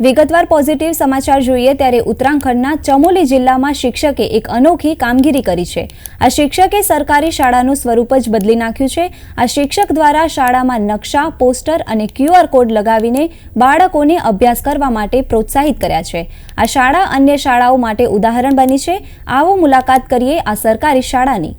વિગતવાર પોઝિટિવ સમાચાર જોઈએ ત્યારે ઉત્તરાખંડના ચમોલી જિલ્લામાં શિક્ષકે એક અનોખી કામગીરી કરી છે. આ શિક્ષકે સરકારી શાળાનું સ્વરૂપ જ બદલી નાખ્યું છે. આ શિક્ષક દ્વારા શાળામાં નકશા, પોસ્ટર અને ક્યુઆર કોડ લગાવીને બાળકોને અભ્યાસ કરવા માટે પ્રોત્સાહિત કર્યા છે. આ શાળા અન્ય શાળાઓ માટે ઉદાહરણ બની છે. આવો મુલાકાત કરીએ આ સરકારી શાળાની.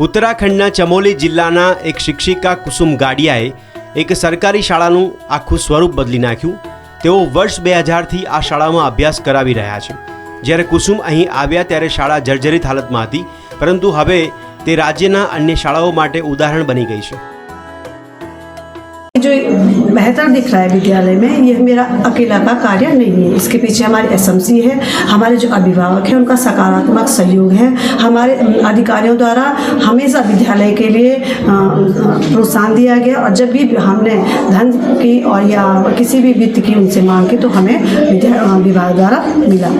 ઉત્તરાખંડના ચમોલી જિલ્લાના એક શિક્ષિકા કુસુમ ગાડિયાએ એક સરકારી શાળાનું આખું સ્વરૂપ બદલી નાખ્યું. તેઓ વર્ષ બે હજારથી આ શાળામાં અભ્યાસ કરાવી રહ્યા છે. જ્યારે કુસુમ અહીં આવ્યા ત્યારે શાળા જર્જરિત હાલતમાં હતી, પરંતુ હવે તે રાજ્યના અન્ય શાળાઓ માટે ઉદાહરણ બની ગઈ છે. बेहतर दिख रहा है विद्यालय में ये मेरा अकेला का कार्य नहीं है इसके पीछे हमारे एसएमसी है हमारे जो अभिभावक हैं उनका सकारात्मक सहयोग है हमारे अम, अधिकारियों द्वारा हमेशा विद्यालय के लिए अ, अ, प्रोत्साहन दिया गया और जब भी हमने धन की और या किसी भी वित्त की उनसे मांग की तो हमें विद्या अ, विभाग द्वारा मिला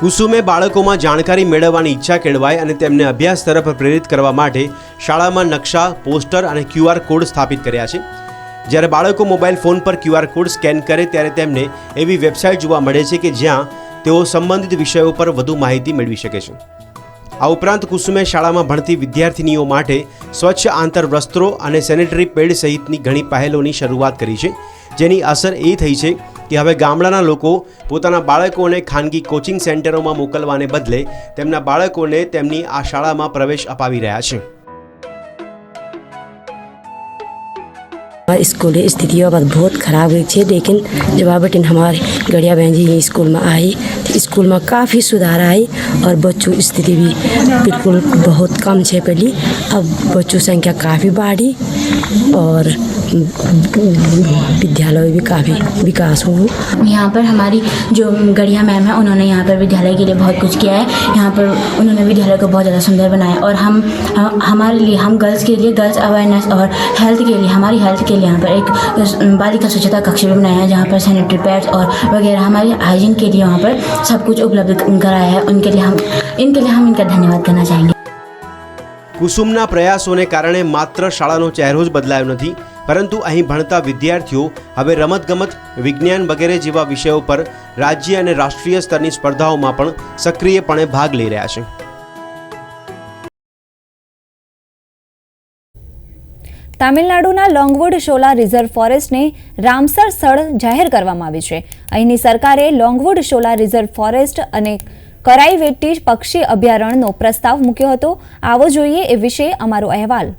કુસુમે બાળકોમાં જાણકારી મેળવવાની ઈચ્છા કેળવાય અને તેમને અભ્યાસ તરફ પ્રેરિત કરવા માટે શાળામાં નકશા પોસ્ટર અને ક્યુઆર કોડ સ્થાપિત કર્યા છે જ્યારે બાળકો મોબાઈલ ફોન પર ક્યુઆર કોડ સ્કેન કરે ત્યારે તેમને એવી વેબસાઇટ જોવા મળે છે કે જ્યાં તેઓ સંબંધિત વિષયો પર વધુ માહિતી મેળવી શકે છે. આ ઉપરાંત કુસુમે શાળામાં ભણતી વિદ્યાર્થિનીઓ માટે સ્વચ્છ આંતર વસ્ત્રો અને સેનેટરી પેડ સહિતની ઘણી પહેલોની શરૂઆત કરી છે. જેની અસર એ થઈ છે કે હવે ગામડાના લોકો પોતાના બાળકોને ખાનગી કોચિંગ સેન્ટરોમાં મોકલવાને બદલે તેમના બાળકોને તેમની આ શાળામાં પ્રવેશ અપાવી રહ્યા છે. स्कूल की स्थिति अब बहुत ख़राब हुई थी, लेकिन जब बटिन हमारे गड़िया बहन जी स्कूल में आई तो स्कूल में काफ़ी सुधार आई और बच्चों स्थिति भी बिल्कुल बहुत कम है पहले। अब बच्चों संख्या काफ़ी बढ़ी और विद्यालय भी काफ़ी विकास हुआ यहाँ पर हमारी जो गढ़िया मैम है उन्होंने यहाँ पर विद्यालय के लिए बहुत कुछ किया है यहाँ पर उन्होंने विद्यालय को बहुत ज़्यादा सुंदर बनाया और हम हम- हमारे लिए हम गर्ल्स के लिए गर्ल्स अवेयरनेस और हेल्थ के लिए हमारी हेल्थ के लिए यहाँ पर एक बालिका स्वच्छता कक्ष भी बनाया है जहाँ पर सैनिटरी पैड्स और वगैरह हमारी हाइजीन के लिए वहाँ पर सब कुछ उपलब्ध कराया है उनके लिए हम इनके लिए हम इनका धन्यवाद करना चाहेंगे કુસુમના પ્રયાસોને કારણે માત્ર શાળાનો ચહેરો જ બદલાયો નથી પરંતુ અહીં ભણતા વિદ્યાર્થીઓ હવે રમતગમત, વિજ્ઞાન વગેરે જેવા વિષયો પર રાજ્ય અને રાષ્ટ્રીય સ્તરની સ્પર્ધાઓમાં પણ સક્રિયપણે ભાગ લઈ રહ્યા છે. તામિલનાડુના લોંગવુડ શોલા રિઝર્વ ફોરેસ્ટને રામસર સ્થળ જાહેર કરવામાં આવ્યું છે. અહીંની સરકારે લોંગવુડ શોલા રિઝર્વ ફોરેસ્ટ અને કરાઈવેટ્ટી પક્ષી અભયારણ્યનો પ્રસ્તાવ મૂક્યો હતો. આવો જોઈએ એ વિશે અમારો અહેવાલ.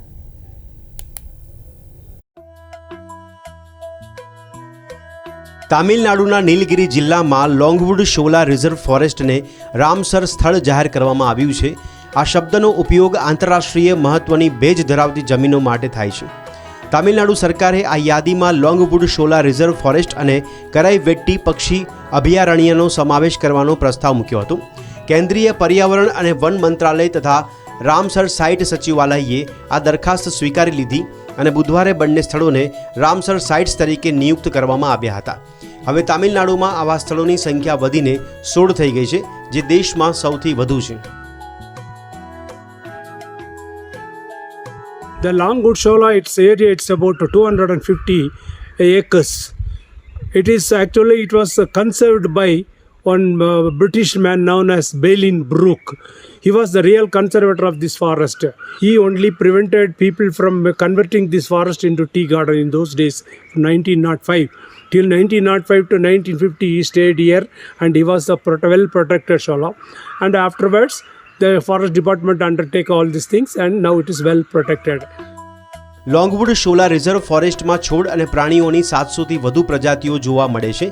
તામિલનાડુના નીલગિરી જિલ્લામાં લોંગવુડ શોલા રિઝર્વ ફોરેસ્ટને રામસર સ્થળ જાહેર કરવામાં આવ્યું છે. આ શબ્દનો ઉપયોગ આંતરરાષ્ટ્રીય મહત્વની ભેજ ધરાવતી જમીનો માટે થાય છે. તામિલનાડુ સરકારે આ યાદીમાં લોંગવુડ શોલા રિઝર્વ ફોરેસ્ટ અને કરાઈવેટ્ટી પક્ષી અભયારણ્યનો સમાવેશ કરવાનો પ્રસ્તાવ મૂક્યો હતો. કેન્દ્રીય પર્યાવરણ અને વન મંત્રાલય તથા રામસર સાઇટ સચિવાલયે આ દરખાસ્ત સ્વીકારી લીધી. અને બુધવારે બંને સ્થળોને રામસર સાઇટ્સ તરીકે નિયુક્ત કરવામાં આવ્યા હતા હવે તામિલનાડુમાં આવા સ્થળોની સંખ્યા વધીને સોળ થઈ ગઈ છે જે દેશમાં સૌથી વધુ છે The it's Shola, its area, it's about 250 acres. It is actually, it was conserved by one uh, British man known as Balin Brooke. He was the real conservator of this forest. He only prevented people from converting this forest into tea garden in those days, 1905. Till 1905 to 1950, he stayed here and he was the well protected Shola. And afterwards, the forest department undertake all these things and now it is well protected. Longwood Shola reserve ફોરેસ્ટમાં છોડ અને પ્રાણીઓની સાતસોથી વધુ પ્રજાતિઓ જોવા મળે છે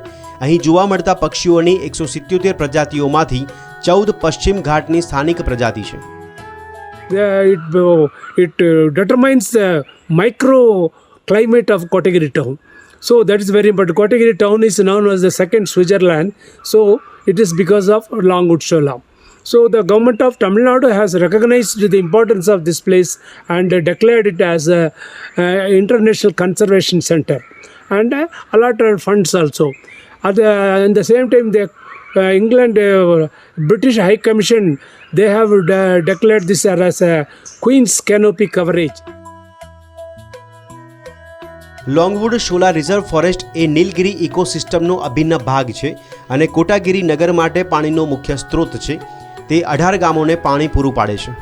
અહીં જોવા મળતા પક્ષીઓની એકસો સિત્યોતેર પ્રજાતિઓમાંથી ચૌદ પશ્ચિમ ઘાટની સ્થાનિક પ્રજાતિ છે Uh, uh, it uh, determines the microclimate of Kotagiri town. So that is very important. Kotagiri town is known as the second Switzerland. So it is because of Longwood Shola. So the government of Tamil Nadu has recognized the importance of this place and uh, declared it as a, uh international conservation center and uh, allotted funds also. At the, the same time, the uh, England uh, British High Commission they have de declared this as a Queen's canopy coverage. Longwood Shola reserve forest એ નીલગિરી ઇકોસિસ્ટમનો અભિન્ન ભાગ છે અને કોટાગીરી નગર માટે પાણીનો મુખ્ય સ્ત્રોત છે તે અઢાર ગામોને પાણી પૂરું પાડે છે.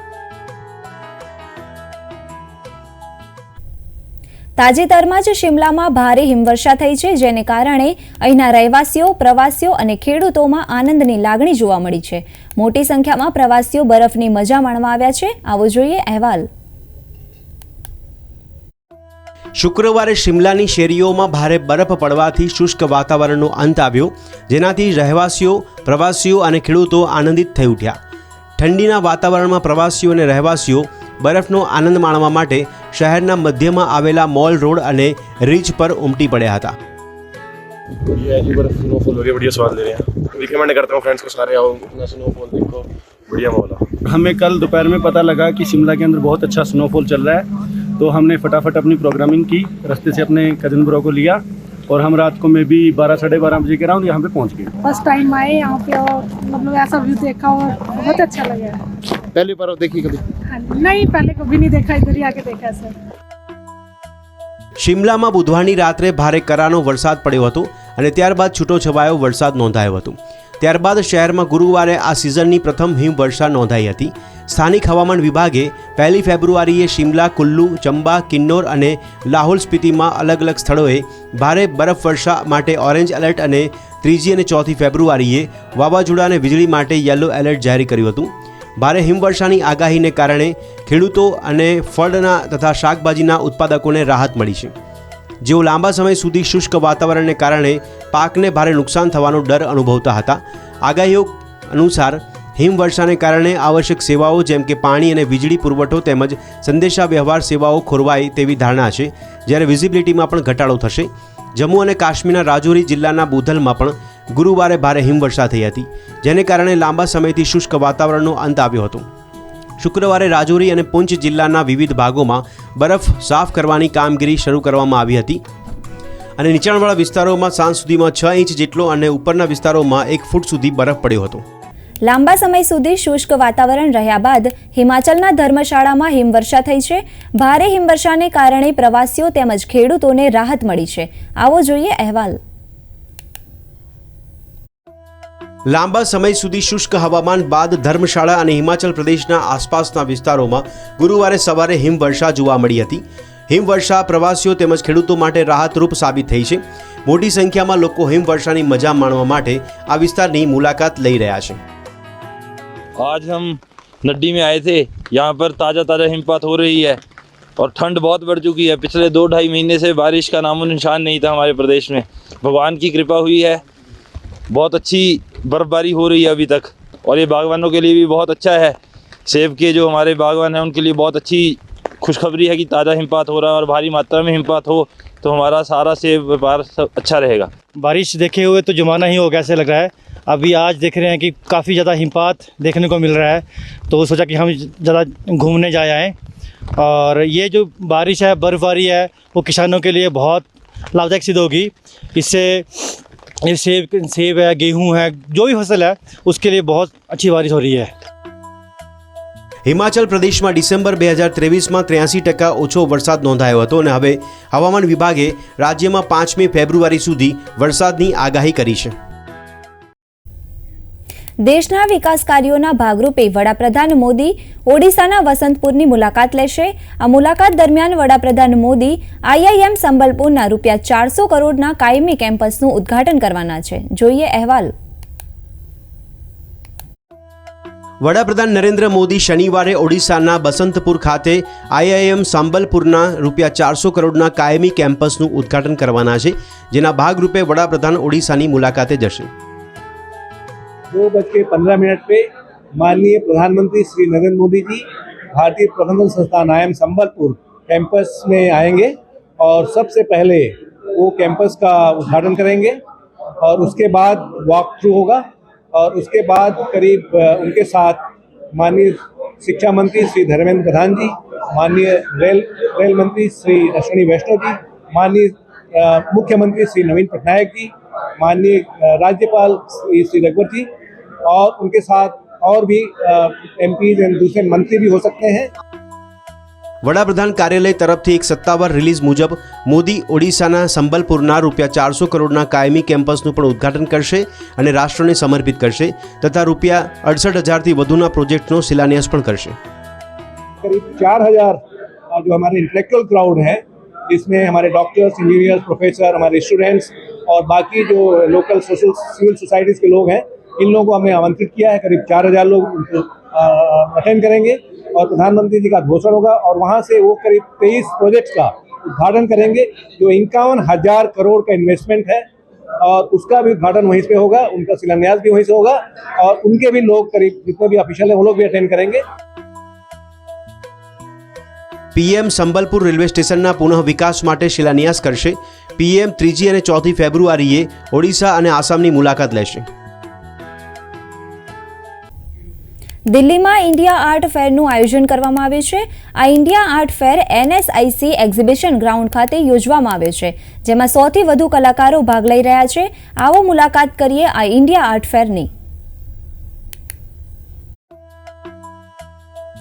તાજેતરમાં જ શિમલામાં ભારે હિમવર્ષા થઈ છે, જેને કારણે અહીંના રહેવાસીઓ, પ્રવાસીઓ અને ખેડૂતોમાં આનંદની લાગણી જોવા મળી છે. મોટી સંખ્યામાં પ્રવાસીઓ બરફની મજા માણવા આવ્યા છે. આવો જોઈએ અહેવાલ. શુક્રવારે શિમલાની શેરીઓમાં ભારે બરફ પડવાથી શુષ્ક વાતાવરણનો અંત આવ્યો જેનાથી રહેવાસીઓ પ્રવાસીઓ અને ખેડૂતો આનંદિત થઈ ઉઠ્યા ઠંડીના વાતાવરણમાં પ્રવાસીઓ અને રહેવાસીઓ બરફનો આનંદ માણવા માટે શહેરના મધ્યમાં આવેલા મોલ રોડ અને રીચ પર ઉમટી પડ્યા હતા बढ़िया है जी बर्फ स्नोफॉल हो रही है बढ़िया स्वाद ले रहे हैं रिकमेंड करता हूँ फ्रेंड्स को सारे आओ अपना स्नोफॉल देखो बढ़िया माहौल है हमें कल दोपहर में पता लगा कि शिमला के अंदर बहुत अच्छा स्नोफॉल चल रहा है तो हमने फटाफट अपनी प्रोग्रामिंग की रास्ते से अपने कजन ब्रो को लिया और हम रात को में भी बारह साढ़े बारह बजे के अराउंड यहाँ पे पहुँच गए फर्स्ट टाइम आए यहाँ पे और मतलब ऐसा व्यू देखा और बहुत अच्छा लगा पहली बार देखी कभी हाँ जी नहीं पहले कभी नहीं देखा इधर ही आके देखा है सर શિમલામાં બુધવારની રાત્રે ભારે કરાનો વરસાદ પડ્યો હતો અને ત્યારબાદ છૂટોછવાયો વરસાદ નોંધાયો હતો ત્યારબાદ શહેરમાં ગુરુવારે આ સિઝનની પ્રથમ હિમવર્ષા નોંધાઈ હતી. સ્થાનિક હવામાન વિભાગે પહેલી ફેબ્રુઆરીએ શિમલા, કુલ્લુ, ચંબા, કિન્નોર અને લાહોલ સ્પીતિમાં અલગ અલગ સ્થળોએ ભારે બરફવર્ષા માટે ઓરેન્જ એલર્ટ અને ત્રીજી અને ચોથી ફેબ્રુઆરીએ વાવાઝોડા અને વીજળી માટે યલો એલર્ટ જારી કર્યું હતું. ભારે હિમવર્ષાની આગાહીને કારણે ખેડૂતો અને ફળના તથા શાકભાજીના ઉત્પાદકોને રાહત મળી છે. જેઓ લાંબા સમય સુધી શુષ્ક વાતાવરણને કારણે પાકને ભારે નુકસાન થવાનો ડર અનુભવતા હતા. આગાહીઓ અનુસાર, હિમવર્ષાને કારણે આવશ્યક સેવાઓ જેમ કે પાણી અને વીજળી પુરવઠો તેમજ સંદેશા વ્યવહાર સેવાઓ ખોરવાય તેવી ધારણા છે. જ્યારે વિઝિબિલિટીમાં પણ ઘટાડો થશે. જમ્મુ અને કાશ્મીરના રાજૌરી જિલ્લાના બુધલમાં પણ ગુરુવારે ભારે હિમવર્ષા થઈ હતી, જેને કારણે લાંબા સમયથી શુષ્ક વાતાવરણનો અંત આવ્યો હતો. શુક્રવારે રાજૌરી અને પુંચ જિલ્લાના વિવિધ ભાગોમાં બરફ સાફ કરવાની કામગીરી શરૂ કરવામાં આવી હતી. અને નીચાણવાળા વિસ્તારોમાં સાંજ સુધીમાં છ ઇંચ જેટલો અને ઉપરના વિસ્તારોમાં એક ફૂટ સુધી બરફ પડ્યો હતો. લાંબા સમય સુધી શુષ્ક વાતાવરણ રહ્યા બાદ હિમાચલના ધર્મશાળામાં હિમવર્ષા થઈ છે. ભારે હિમવર્ષાને કારણે પ્રવાસીઓ તેમજ ખેડૂતોને રાહત મળી છે. આવો જોઈએ અહેવાલ. લાંબા સમય સુધી શુષ્ક હવામાન બાદ ધર્મશાળા અને હિમાચલ પ્રદેશના આસપાસના વિસ્તારોમાં ગુરુવારે સવારે હિમવર્ષા જોવા મળી હતી હિમવર્ષા પ્રવાસીઓ તેમજ ખેડૂતો માટે રાહતરૂપ સાબિત થઈ છે મોટી સંખ્યામાં લોકો હિમવર્ષાની મજા માણવા માટે આ વિસ્તારની મુલાકાત લઈ રહ્યા છે आज हम नड्डी में आए थे यहाँ पर ताज़ा ताज़ा हिमपात हो रही है और ठंड बहुत बढ़ चुकी है पिछले दो ढाई महीने से बारिश का नामो निशान नहीं था हमारे प्रदेश में भगवान की कृपा हुई है बहुत अच्छी बर्फ़बारी हो रही है अभी तक। और ये बागवानों के लिए भी बहुत अच्छा है। सेब के जो हमारे बागवान हैं, उनके लिए बहुत अच्छी खुशखबरी है कि ताज़ा हिमपात हो रहा है और भारी मात्रा में हिमपात हो तो हमारा सारा सेब व्यापार सब अच्छा रहेगा। बारिश देखे हुए तो जुमाना ही हो गया ऐसे लग रहा है। अभी आज देख रहे हैं कि काफ़ी ज़्यादा हिमपात देखने को मिल रहा है तो सोचा कि हम ज़्यादा घूमने जाए आएँ। और ये जो बारिश है, बर्फ़बारी है, वो किसानों के लिए बहुत लाभदायक सिद्ध होगी। इससे ये सेब सेब है गेहूँ है जो भी फसल है उसके लिए बहुत अच्छी बारिश हो रही है હિમાચલ પ્રદેશમાં ડિસેમ્બર બે હજાર ત્રેવીસમાં ત્ર્યાસી ટકા ઓછો વરસાદ નોંધાયો હતો અને હવે હવામાન વિભાગે રાજ્યમાં પાંચમી ફેબ્રુઆરી સુધી વરસાદની આગાહી કરી છે દેશના વિકાસ કાર્યોના ભાગરૂપે વડાપ્રધાન મોદી ઓડિશાના વસંતપુરની મુલાકાત લેશે. આ મુલાકાત દરમિયાન વડાપ્રધાન મોદી આઈઆઈએમ સંબલપુરના રૂપિયા ચારસો કરોડના કાયમી કેમ્પસનું ઉદ્ઘાટન કરવાના છે. જોઈએ અહેવાલ. વડાપ્રધાન નરેન્દ્ર મોદી શનિવારે ઓડિશાના બસંતપુર ખાતે આઈઆઈએમ સાંબલપુરના રૂપિયા ચારસો કરોડના કાયમી કેમ્પસનું ઉદ્ઘાટન કરવાના છે, જેના ભાગરૂપે વડાપ્રધાન ઓડિશાની મુલાકાતે જશે. दो बज के पंद्रह मिनट पे माननीय प्रधानमंत्री श्री नरेंद्र मोदी जी भारतीय प्रबंधन संस्थान आई एम संबलपुर कैंपस में आएँगे और सबसे पहले वो कैंपस का उद्घाटन करेंगे और उसके बाद वॉक थ्रू होगा और उसके बाद करीब उनके साथ माननीय शिक्षा मंत्री श्री धर्मेंद्र प्रधान जी, माननीय रेल रेल मंत्री श्री अश्विनी वैष्णव जी, माननीय मुख्यमंत्री श्री नवीन पटनायक जी, माननीय राज्यपाल श्री रघुवर जी और उनके साथ और भी एम एंड दूसरे मंत्री भी हो सकते हैं વડાપ્રધાન કાર્યાલય તરફથી એક સત્તાવાર રિલીઝ મુજબ મોદી ઓડિશાના સંબલપુરના રૂપિયા ચારસો કરોડના કાયમી કેમ્પસનું પણ ઉદ્ઘાટન કરશે અને રાષ્ટ્રને સમર્પિત કરશે તથા રૂપિયા અડસઠ હજારથી વધુના પ્રોજેક્ટનો શિલાન્યાસ પણ કરશે करीब चार हजार जो हमारे इंटेलेक्चुअल क्राउड है इसमें हमारे डॉक्टर्स इंजीनियर्स प्रोफेसर हमारे स्टूडेंट्स और बाकी जो लोकल सोशल सिविल सोसाइटीज़ के लोग हैं इन लोगों को हमने आमंत्रित किया है करीब चार हजार लोग अटेंड करेंगे और प्रधानमंत्री जी का घोषण होगा और वहाँ से वो करीब तेईस प्रोजेक्ट्स का उद्घाटन करेंगे जो इक्यावन हजार करोड़ का इन्वेस्टमेंट है और उसका भी उद्घाटन वहीं पे होगा उनका शिलान्यास भी वहीं से होगा और उनके भी लोग करीब जितने भी ऑफिशियल हैं वो लोग भी अटेंड करेंगे પીએમ સંબલપુર રેલવે સ્ટેશનના પુનઃ વિકાસ માટે શિલાન્યાસ કરશે પીએમ ત્રીજી અને ચોથી ફેબ્રુઆરીએ ઓડિશા અને આસામની મુલાકાત લેશે દિલ્હીમાં ઇન્ડિયા આર્ટ ફેરનું આયોજન કરવામાં આવે છે. આ India art fair NSIC exhibition ground ખાતે યોજવામાં આવે છે, જેમાં સૌથી વધુ કલાકારો ભાગ લઈ રહ્યા છે. આવો મુલાકાત કરીએ આ ઇન્ડિયા આર્ટ ફેરની.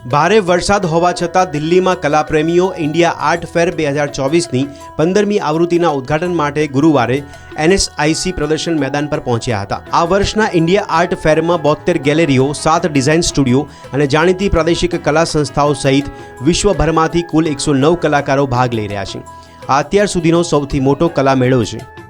ભારે વરસાદ હોવા છતાં દિલ્હીમાં કલાપ્રેમીઓ ઇન્ડિયા આર્ટ ફેર બે હજાર ચોવીસની પંદરમી આવૃત્તિના ઉદ્ઘાટન માટે ગુરુવારે એનએસઆઈસી પ્રદર્શન મેદાન પર પહોંચ્યા હતા. આ વર્ષના ઇન્ડિયા આર્ટ ફેરમાં બોતેર ગેલેરીઓ, સાત ડિઝાઇન સ્ટુડિયો અને જાણીતી પ્રાદેશિક કલા સંસ્થાઓ સહિત વિશ્વભરમાંથી કુલ એકસો નવ કલાકારો ભાગ લઈ રહ્યા છે. આ અત્યાર સુધીનો સૌથી મોટો કલા મેળો છે.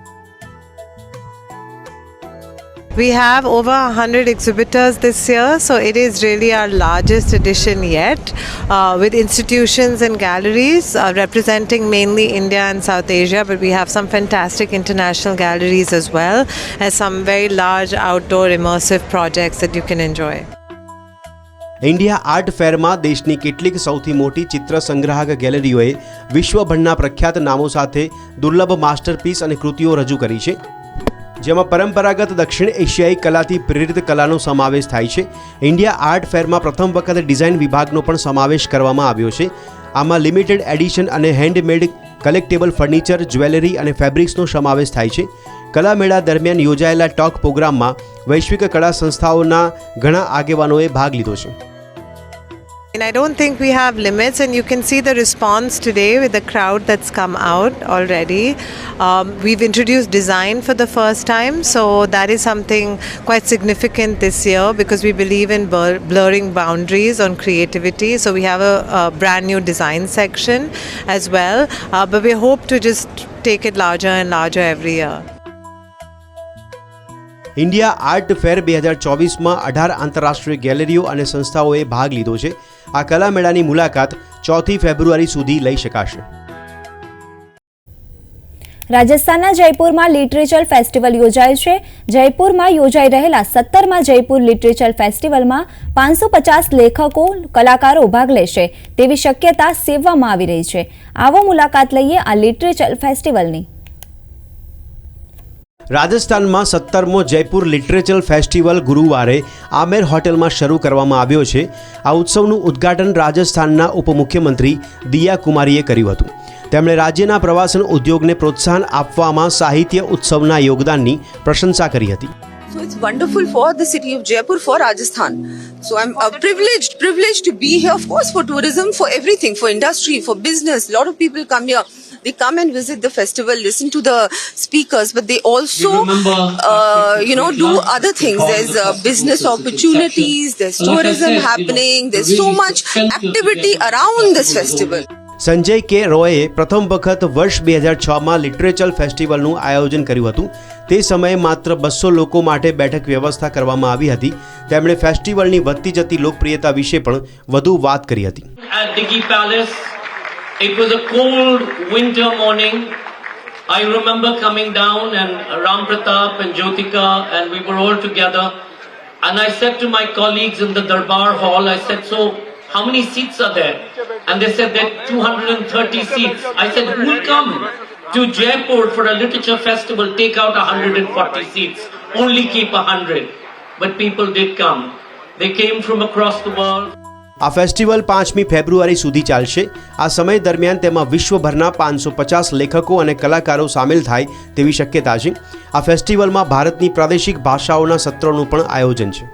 We have over 100 exhibitors this year, so it is really our largest edition yet, uh, with institutions and galleries uh, representing mainly India and South Asia, but we have some fantastic international galleries as well, and some very large outdoor immersive projects that you can enjoy. India art ફેરમાં દેશની કેટલીક સૌથી મોટી ચિત્ર સંગ્રાહક ગેલેરીઓએ વિશ્વભરના પ્રખ્યાત નામો સાથે દુર્લભ માસ્ટરપીસ અને કૃતિઓ રજૂ કરી છે જેમાં પરંપરાગત દક્ષિણ એશિયાઈ કલાથી પ્રેરિત કલાનો સમાવેશ થાય છે. ઇન્ડિયા આર્ટ ફેરમાં પ્રથમ વખત ડિઝાઇન વિભાગનો પણ સમાવેશ કરવામાં આવ્યો છે. આમાં લિમિટેડ એડિશન અને હેન્ડમેડ કલેક્ટેબલ ફર્નિચર જ્વેલરી અને ફેબ્રિક્સનો સમાવેશ થાય છે. કલા મેળા દરમિયાન યોજાયેલા ટોક પ્રોગ્રામમાં વૈશ્વિક કળા સંસ્થાઓના ઘણા આગેવાનોએ ભાગ લીધો છે. And I don't think we have limits, and you can see the response today with the crowd that's come out already. Um, we've introduced design for the first time, so that is something quite significant this year because we believe in blur- blurring boundaries on creativity. So we have a, a brand new design section as well, uh, but we hope to just take it larger and larger every year. India art fair બે હજાર ચોવીસમાં અઢાર આંતરરાષ્ટ્રીય ગેલેરીઓ અને સંસ્થાઓએ ભાગ લીધો છે આ કલા મેળાની મુલાકાત ચોથી ફેબ્રુઆરી સુધી લઈ શકાશે. રાજસ્થાનના જયપુરમાં લિટરેચર ફેસ્ટિવલ યોજાય છે. જયપુરમાં યોજાઈ રહેલા સત્તરમાં જયપુર લિટરેચર ફેસ્ટિવલમાં પાંચસો પચાસ લેખકો, કલાકારો ભાગ લેશે. તેવી શક્યતા સેવવામાં આવી રહી છે. આવો મુલાકાત લઈએ આ લિટરેચર ફેસ્ટિવલની. રાજસ્થાનમાં સત્તરમો જયપુર લિટરેચર ફેસ્ટિવલ ગુરુવારે આમેર હોટેલમાં શરૂ કરવામાં આવ્યો છે આ ઉત્સવનું ઉદ્ઘાટન રાજસ્થાનના ઉપમુખ્યમંત્રી દિયા કુમારીએ કર્યું હતું તેમણે રાજ્યના પ્રવાસન ઉદ્યોગને પ્રોત્સાહન આપવામાં સાહિત્ય ઉત્સવના યોગદાનની પ્રશંસા કરી હતી So it's wonderful for the city of Jaipur, for Rajasthan. So I'm uh, privileged, privileged to be here, of course, for tourism, for everything, for industry, for business. A lot of people come here. They come and visit the festival, listen to the speakers, but they also, uh, you know, do other things. There's uh, business opportunities, there's tourism happening, there's so much activity around this festival. Sanjay કે રોયે પ્રથમ વખત વર્ષ બે હજાર છમાં literature ફેસ્ટિવલનું આયોજન કર્યું હતું તે સમયે માત્ર બસો લોકો માટે બેઠક વ્યવસ્થા કરવામાં આવી હતી તેમણે ફેસ્ટિવલની વધતી જતી લોકપ્રિયતા વિશે પણ વધુ વાત કરી હતી at Diggy Palace. It was a cold winter morning. I remember coming down and Ram Pratap and Jyotika and we were all together. And I said to my colleagues in the Darbar Hall, I said, so how many seats are there? And they said there are 230 seats. I said, who will come to Jaipur for a literature festival? Take out 140 seats. Only keep 100. But people did come. They came from across the world. આ festival પાંચમી ફેબ્રુઆરી સુધી ચાલશે. આ સમય દરમિયાન તેમાં વિશ્વભરના પાંચસો પચાસ લેખકો અને કલાકારો સામેલ થાય તેવી શક્યતા છે. આ ફેસ્ટિવલમાં ભારતની પ્રાદેશિક ભાષાઓના સત્રોનું પણ આયોજન છે.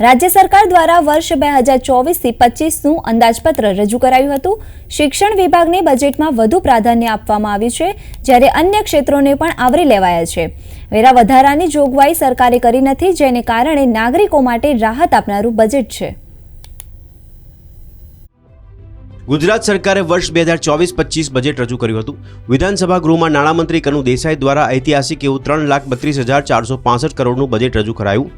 રાજ્ય સરકાર દ્વારા વર્ષ બે હજાર ચોવીસથી પચીસનું અંદાજપત્ર રજૂ કરાયું હતું. શિક્ષણ વિભાગને બજેટમાં વધુ પ્રાધાન્ય આપવામાં આવ્યું છે, જ્યારે અન્ય ક્ષેત્રોને પણ આવરી લેવાયા છે. વેરા વધારાની જોગવાઈ સરકારે કરી નથી, જેને કારણે નાગરિકો માટે રાહત આપનારું બજેટ છે. ગુજરાત સરકારે વર્ષ બે હજાર ચોવીસ પચીસ બજેટ રજૂ કર્યું હતું. વિધાનસભા ગૃહમાં નાણામંત્રી કનુ દેસાઈ દ્વારા ઐતિહાસિક એવું ત્રણ લાખ બત્રીસ હજાર ચારસો પાસઠ કરોડનું બજેટ રજૂ કરાયું.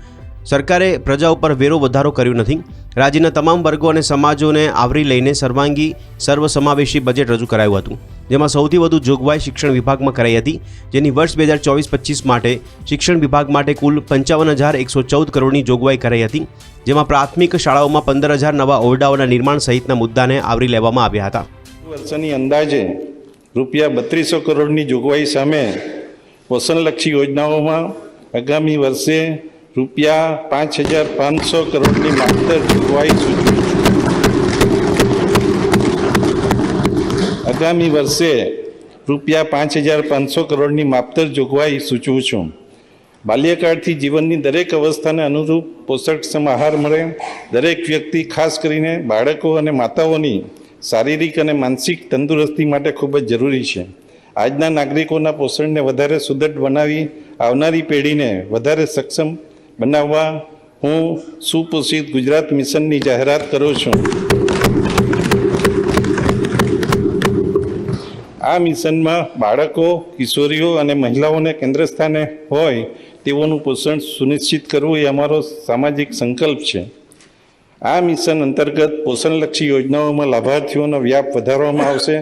સરકારે પ્રજા ઉપર વેરો વધારો કર્યો નથી. રાજ્યના તમામ વર્ગો અને સમાજોને આવરી લઈને સર્વાંગી, સર્વસમાવેશી બજેટ રજૂ કરાયું હતું. જેમાં સૌથી વધુ જોગવાઈ શિક્ષણ વિભાગમાં કરાઈ હતી, જેની વર્ષ બે હજાર ચોવીસ પચીસ માટે શિક્ષણ વિભાગ માટે કુલ પંચાવન હજાર એકસો ચૌદ કરોડની જોગવાઈ કરાઈ હતી, જેમાં પ્રાથમિક શાળાઓમાં પંદર હજાર નવા ઓરડાઓના નિર્માણ સહિતના મુદ્દાને આવરી લેવામાં આવ્યા હતા. વર્ષની અંદાજે રૂપિયા બત્રીસો કરોડની જોગવાઈ સામે પોષણલક્ષી યોજનાઓમાં આગામી વર્ષે રૂપિયા પાંચ હજાર પાંચસો કરોડની માત્ર જોગવાઈ છું. આગામી વર્ષે રૂપિયા પાંચ હજાર પાંચસો કરોડની માપતર જોગવાઈ સૂચવું છું. બાલ્યકાળથી જીવનની દરેક અવસ્થાને અનુરૂપ પોષકક્ષમ આહાર મળે. દરેક વ્યક્તિ ખાસ કરીને બાળકો અને માતાઓની શારીરિક અને માનસિક તંદુરસ્તી માટે ખૂબ જ જરૂરી છે. આજના નાગરિકોના પોષણને વધારે સુદૃઢ બનાવી આવનારી પેઢીને વધારે સક્ષમ બનાવવા હું સુપોષિત ગુજરાત મિશનની જાહેરાત કરું છું. આ મિશનમાં બાળકો, કિશોરીઓ અને મહિલાઓને કેન્દ્ર સ્થાને હોય તેઓનું પોષણ સુનિશ્ચિત કરવું એ અમારો સામાજિક સંકલ્પ છે. આ મિશન અંતર્ગત પોષણલક્ષી યોજનાઓમાં લાભાર્થીઓનો વ્યાપ વધારવામાં આવશે,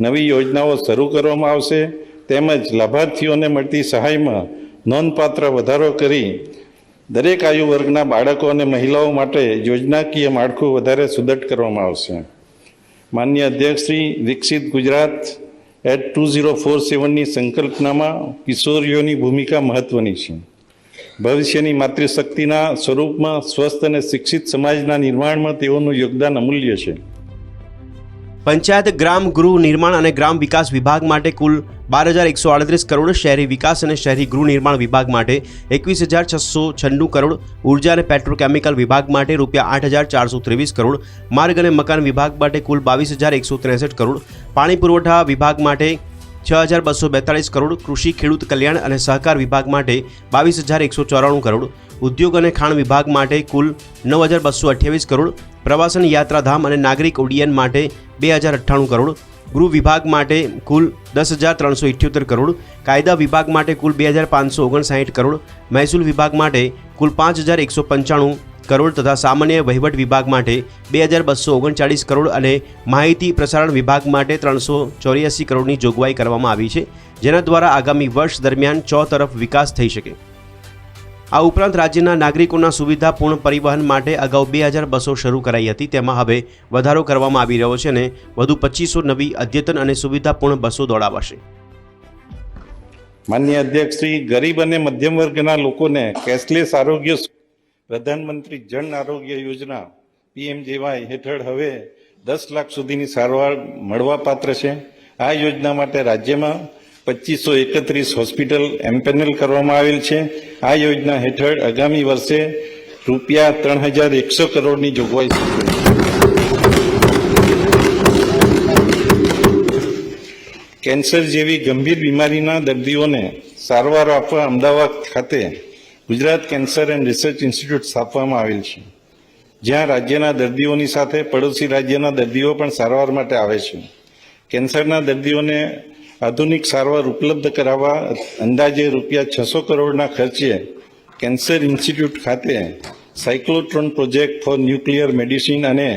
નવી યોજનાઓ શરૂ કરવામાં આવશે, તેમજ લાભાર્થીઓને મળતી સહાયમાં નોંધપાત્ર વધારો કરી દરેક આયુ વર્ગના બાળકો અને મહિલાઓ માટે યોજનાકીય માળખું વધારે સુદૃઢ કરવામાં આવશે. માન્ય અધ્યક્ષશ્રી વિકસિત Gujarat at two zero four સેવનની સંકલ્પનામાં કિશોરીઓની ભૂમિકા મહત્વની છે. ભવિષ્યની માતૃશક્તિના સ્વરૂપમાં સ્વસ્થ અને શિક્ષિત સમાજના નિર્માણમાં તેઓનું યોગદાન અમૂલ્ય છે. પંચાયત ગ્રામ ગૃહ નિર્માણ અને ગ્રામ વિકાસ વિભાગ માટે કુલ બાર હજાર એકસો આડત્રીસ કરોડ શહેરી વિકાસ અને શહેરી ગૃહ નિર્માણ વિભાગ માટે એકવીસ હજાર છસો છન્નું કરોડ ઊર્જા અને પેટ્રોકેમિકલ વિભાગ માટે રૂપિયા આઠ હજાર ચારસો ત્રેવીસ કરોડ માર્ગ અને મકાન વિભાગ માટે કુલ બાવીસ હજાર એકસો ત્રેસઠ કરોડ પાણી પુરવઠા વિભાગ માટે છ હજાર બસો બેતાળીસ કરોડ કૃષિ, ખેડૂત કલ્યાણ અને સહકાર વિભાગ માટે બાવીસ હજાર એકસો ચોરાણું કરોડ. ઉદ્યોગ અને ખાણ વિભાગ માટે કુલ નવ હજાર બસો અઠ્યાવીસ કરોડ. પ્રવાસન યાત્રાધામ અને નાગરિક ઉડ્ડયન માટે બે હજાર અઠ્ઠાણું કરોડ. ગૃહ વિભાગ માટે કુલ દસ હજાર ત્રણસો ઇઠ્યોતેર કરોડ. કાયદા વિભાગ માટે કુલ બે હજાર પાંચસો ઓગણસાઠ કરોડ. મહેસૂલ વિભાગ માટે કુલ પાંચ હજાર એકસો પંચાણું કરોડ તથા સામાન્ય વહીવટ વિભાગ માટે બે હજાર બસો ઓગણચાળીસ કરોડ અને માહિતી પ્રસારણ વિભાગ માટે ત્રણસો ચોર્યાસી કરોડની જોગવાઈ કરવામાં આવી છે, જેના દ્વારા આગામી વર્ષ દરમિયાન ચો તરફ વિકાસ થઈ શકે. આ ઉપરાંત રાજ્યના નાગરિકોના સુવિધાપૂર્ણ પરિવહન માટે અગાઉ બે હજાર બસો શરૂ કરાઈ હતી, તેમાં હવે વધારો કરવામાં આવી રહ્યો છે અને વધુ પચીસો નવી અદ્યતન અને સુવિધાપૂર્ણ બસો દોડાવાશે. માન્ય અધ્યક્ષ શ્રી, ગરીબ અને મધ્યમ વર્ગના લોકોને કેશલેસ આરોગ્ય પ્રધાનમંત્રી જન આરોગ્ય યોજના પીએમજેવાય હેઠળ હવે દસ લાખ સુધીની સારવાર મળવાપાત્ર છે. આ યોજના માટે રાજ્યમાં પચીસો એકત્રીસ હોસ્પિટલ એમ્પેનલ કરવામાં આવેલ છે. આ યોજના હેઠળ આગામી વર્ષે રૂપિયા ત્રણ હજાર એકસો કરોડની જોગવાઈ કેન્સર જેવી ગંભીર બીમારીના દર્દીઓને સારવાર આપવા અમદાવાદ ખાતે Gujarat cancer and research institute સ્થાપવામાં આવેલ છે. જ્યાં રાજ્યના દર્દીઓની સાથે પડોશી રાજ્યના દર્દીઓ પણ સારવાર માટે આવે છે. કેન્સરના દર્દીઓને આધુનિક સારવાર ઉપલબ્ધ કરાવવા અંદાજે રૂપિયા છસો કરોડના ખર્ચે કેન્સર ઇન્સ્ટિટ્યૂટ ખાતે cyclotron project for nuclear medicine અને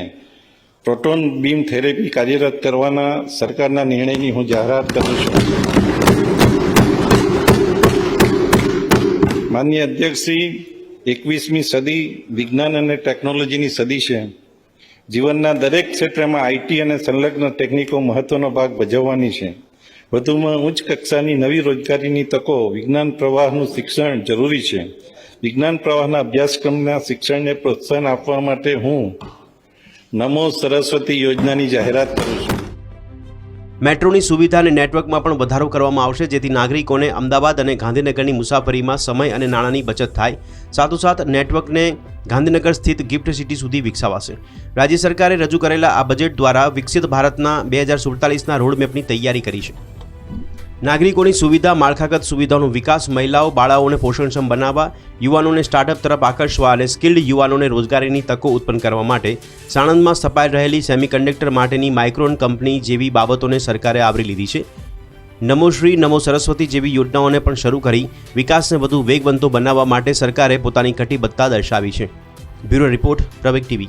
પ્રોટોન બીમ થેરેપી કાર્યરત કરવાના સરકારના નિર્ણયની હું જાહેરાત કરું છું. માન્ય અધ્યક્ષશ્રી, એકવીસમી સદી વિજ્ઞાન અને ટેકનોલોજીની સદી છે. જીવનના દરેક ક્ષેત્રમાં આઈટી અને સંલગ્ન ટેકનિકો મહત્વનો ભાગ ભજવવાની છે. વધુમાં ઉચ્ચ કક્ષાની નવી રોજગારીની તકો, વિજ્ઞાન પ્રવાહનું શિક્ષણ જરૂરી છે. વિજ્ઞાન પ્રવાહના અભ્યાસક્રમના શિક્ષણને પ્રોત્સાહન આપવા માટે હું નમો સરસ્વતી યોજનાની જાહેરાત કરું છું. મેટ્રોની સુવિધા અને નેટવર્કમાં પણ વધારો કરવામાં આવશે, જેથી નાગરિકોને અમદાવાદ અને ગાંધીનગરની મુસાફરીમાં સમય અને નાણાંની બચત થાય. સાથોસાથ, નેટવર્કને ગાંધીનગર સ્થિત ગિફ્ટ સિટી સુધી વિકસાવાશે. રાજ્ય સરકારે રજૂ કરેલા આ બજેટ દ્વારા વિકસિત ભારતના બે હજાર સુડતાલીસના રોડમેપની તૈયારી કરી છે. નાગરિકોની સુવિધા, માળખાગત સુવિધાનો વિકાસ, મહિલાઓ, બાળાઓને પોષણક્ષમ બનાવવા, યુવાનોને સ્ટાર્ટઅપ તરફ આકર્ષવા અને સ્કિલ્ડ યુવાનોને રોજગારીની તકો ઉત્પન્ન કરવા માટે સાણંદમાં સ્થપાઈ રહેલી સેમિકન્ડક્ટર માટેની માઇક્રોન કંપની જેવી બાબતોને સરકારે આવરી લીધી છે. નમોશ્રી નમો સરસ્વતી જેવી યોજનાઓને પણ શરૂ કરી વિકાસને વધુ વેગવંતો બનાવવા માટે સરકારે પોતાની કટિબદ્ધતા દર્શાવી છે. બ્યુરો રિપોર્ટ પ્રવેક ટીવી.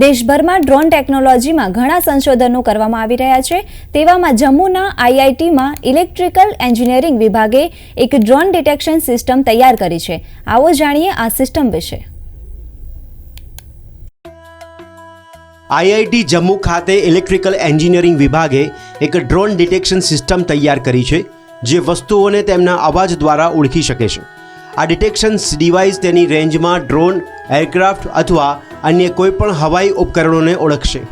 દેશભરમાં ડ્રોન ટેકનોલોજીમાં ઘણા સંશોધનો કરવામાં આવી રહ્યા છે. તેવામાં જમ્મુના આઈઆઈટીમાં ઇલેક્ટ્રિકલ એન્જિનિયરિંગ વિભાગે એક ડ્રોન ડિટેક્શન સિસ્ટમ તૈયાર કરી છે. આવો જાણીએ આ સિસ્ટમ વિશે. આઈઆઈટી જમ્મુ ખાતે ઇલેક્ટ્રિકલ એન્જિનિયરિંગ વિભાગે એક ડ્રોન ડિટેક્શન સિસ્ટમ તૈયાર કરી છે, જે વસ્તુઓને તેમના અવાજ દ્વારા ઓળખી શકે છે. આ ડિટેક્શન ડિવાઇસ તેની રેન્જમાં ડ્રોન એરક્રાફ્ટ અથવા અન્ય કોઈપણ હવાઈ ઉપકરણોને ઓળખશે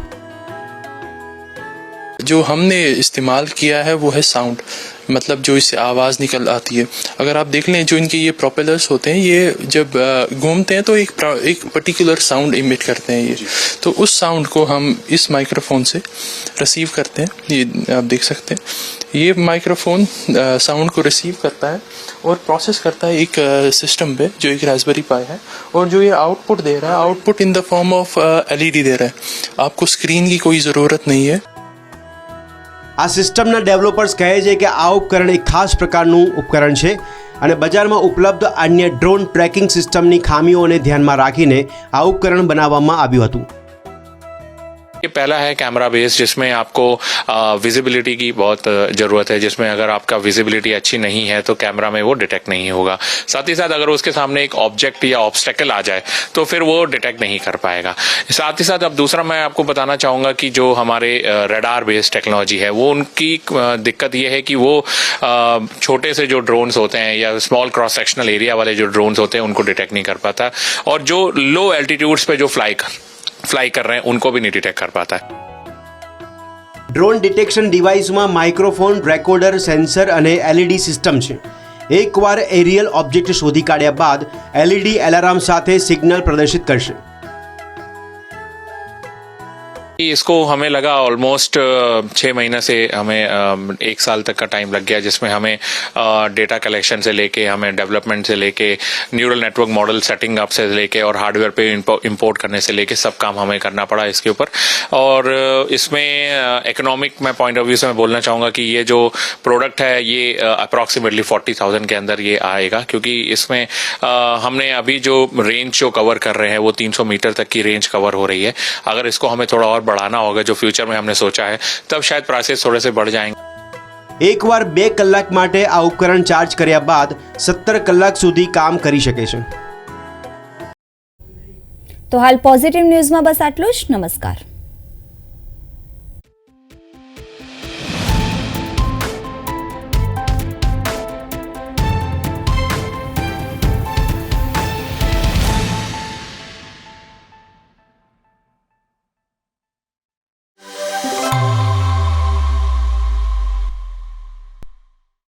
जो हमने इस्तेमाल किया है वो है साउंड मतलब जो इससे आवाज़ निकल आती है अगर आप देख लें जो इनके ये प्रोपेलर्स होते हैं ये जब अ, घूमते हैं तो एक प्र- एक पर्टिकुलर साउंड इमिट करते हैं ये तो उस साउंड को हम इस माइक्रोफोन से रिसीव करते हैं ये आप देख सकते हैं ये माइक्रोफोन साउंड को रिसीव करता है और प्रोसेस करता है एक सिस्टम पे जो एक रास्पबेरी पाई है और जो ये आउटपुट दे रहा है output in the form of LED दे रहा है आपको स्क्रीन की कोई ज़रूरत नहीं है આ સિસ્ટમના ડેવલપર્સ કહે છે કે આ ઉપકરણ એક ખાસ પ્રકારનું ઉપકરણ છે અને બજારમાં ઉપલબ્ધ અન્ય ડ્રોન ટ્રેકિંગ સિસ્ટમની ખામીઓને ધ્યાનમાં રાખીને આ ઉપકરણ બનાવવામાં આવ્યું હતું ये पहला है कैमरा बेस जिसमें आपको विजिबिलिटी की बहुत ज़रूरत है। जिसमें अगर आपका विजिबिलिटी अच्छी नहीं है तो कैमरा में वो डिटेक्ट नहीं होगा। साथ ही साथ अगर उसके सामने एक ऑब्जेक्ट या ऑब्स्टेकल आ जाए तो फिर वो डिटेक्ट नहीं कर पाएगा। साथ ही साथ अब दूसरा मैं आपको बताना चाहूँगा कि जो हमारे रडार बेस्ड टेक्नोलॉजी है, वो उनकी दिक्कत ये है कि वो छोटे से जो ड्रोन्स होते हैं या स्मॉल क्रॉस सेक्शनल एरिया वाले जो ड्रोन्स होते हैं, उनको डिटेक्ट नहीं कर पाता। और जो लो एल्टीट्यूड्स पे जो फ्लाई कर फ्लाई કર રહે हैं उनको भी नहीं डिटेक्ट कर पाता ડ્રોન ડિટેક્શન ડિવાઇસમાં માઇક્રોફોન રેકોર્ડર સેન્સર અને એલઈડી સિસ્ટમ છે. એકવાર એરિયલ ઓબ્જેક્ટ શોધી કાઢ્યા બાદ એલઈડી એલાર્મ સાથે સિગ્નલ પ્રદર્શિત કરશે. इसको हमें लगा ऑलमोस्ट छः महीने से हमें एक साल तक का टाइम लग गया जिसमें हमें डेटा कलेक्शन से लेके, हमें डेवलपमेंट से लेके neural network model setting up से लेके और हार्डवेयर पे इंपोर्ट करने से लेके सब काम हमें करना पड़ा इसके ऊपर। और इसमें इकोनॉमिक मैं पॉइंट ऑफ़ व्यू से मैं बोलना चाहूँगा कि ये जो प्रोडक्ट है, ये अप्रॉक्सीमेटली फोर्टी थाउज़ेंड के अंदर ये आएगा क्योंकि इसमें हमने अभी जो रेंज जो कवर कर रहे हैं वो 300 मीटर तक की रेंज कवर हो रही है। अगर इसको हमें थोड़ा और बढ़ाना होगा जो फ्यूचर में हमने सोचा है तब शायद प्राइसेस थोड़े से बढ़ जाएंगे એકવાર બે કલાક માટે આ ઉપકરણ ચાર્જ કર્યા બાદ સત્તર કલાક સુધી કામ કરી શકે છે તો હાલ પોઝિટિવ ન્યૂઝમાં બસ આટલું જ નમસ્કાર